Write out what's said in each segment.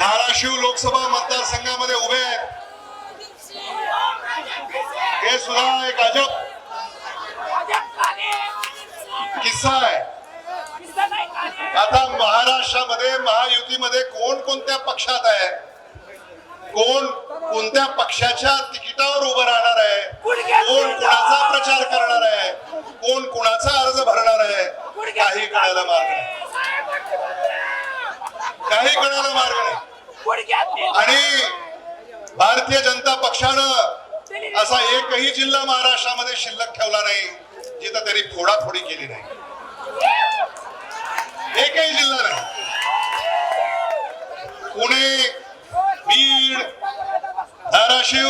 धाराशिव लोकसभा मतदारसंघामध्ये उभे आहेत. हे सुद्धा एक अजब किस्सा आहे. आता महाराष्ट्रामध्ये महायुतीमध्ये कोण कोणत्या पक्षात आहे? कोण कोणत्या पक्षाच्या तिकिटावर उभं राहणार आहे? कोण कोणाचा प्रचार करणार आहे? कोण कोणाचा अर्ज भरणार आहे? काही कळायला मार्ग नाही. काही कळायला मार्ग नाही. आणि भारतीय जनता पक्षानं असा एकही जिल्हा महाराष्ट्रामध्ये शिल्लक ठेवला नाही जिथं त्यांनी फोडाफोडी केली नाही. एकही जिल्हा नाही. पुणे बीड धाराशिव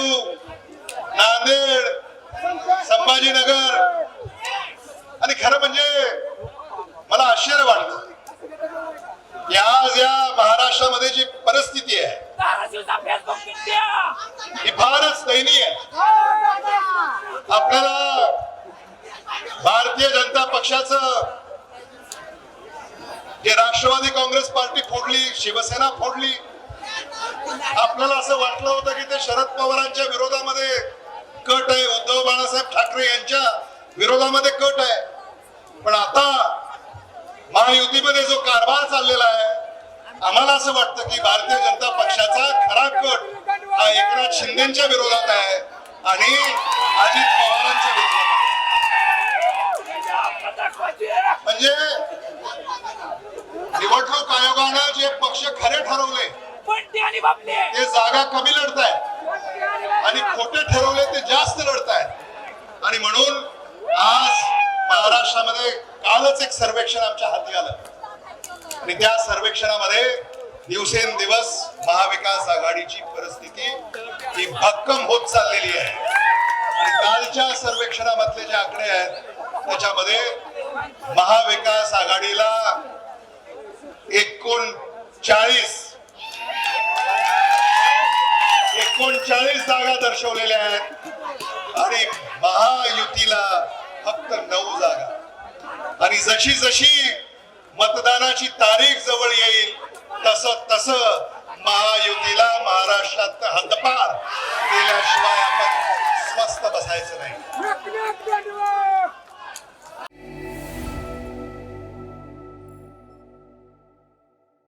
नांदेड संभाजीनगर. आणि खरं म्हणजे मला आश्चर्य वाटतं की आज या महाराष्ट्रामध्ये जी परिस्थिती आहे. ही फारच दयनीय आपल्याला भारतीय जनता पक्षाचं जे राष्ट्रवादी काँग्रेस पार्टी फोडली शिवसेना फोडली आपल्याला असं वाटलं होतं की ते शरद पवारांच्या विरोधामध्ये कट आहे. उद्धव बाळासाहेब ठाकरे यांच्या विरोधामध्ये कट आहे. पण आता महायुतीमध्ये जो कारभार चाललेला आहे आम्हाला असं वाटतं की भारतीय जनता पक्षाचा खरा कट हा एकनाथ शिंदेच्या विरोधात आहे आणि अजित पवारांच्या विरोधात म्हणजे निवडणूक आयोगानं जे पक्ष खरे ठरवले ते जागा कमी लढतायत. आणि खोटे ठरवले ते जास्त लढतायत. आणि म्हणून आज महाराष्ट्रामध्ये कालच एक सर्वेक्षण आमच्या हाती आलं. आणि त्या सर्वेक्षणामध्ये दिवसेंदिवस महाविकास आघाडीची परिस्थिती ही भक्कम होत चाललेली आहे. आणि कालच्या सर्वेक्षणामधले जे आकडे आहेत त्याच्यामध्ये महाविकास आघाडीला एकोणचाळीस एकोणचाळीस जागा दर्शवलेल्या आहेत आणि महायुतीला फक्त नऊ जागा. आणि जशी जशी मतदानाची तारीख जवळ येईल. तस तस महायुतीला महाराष्ट्रात हद्दपार केल्याशिवाय आपण स्वस्त बसायचं नाही.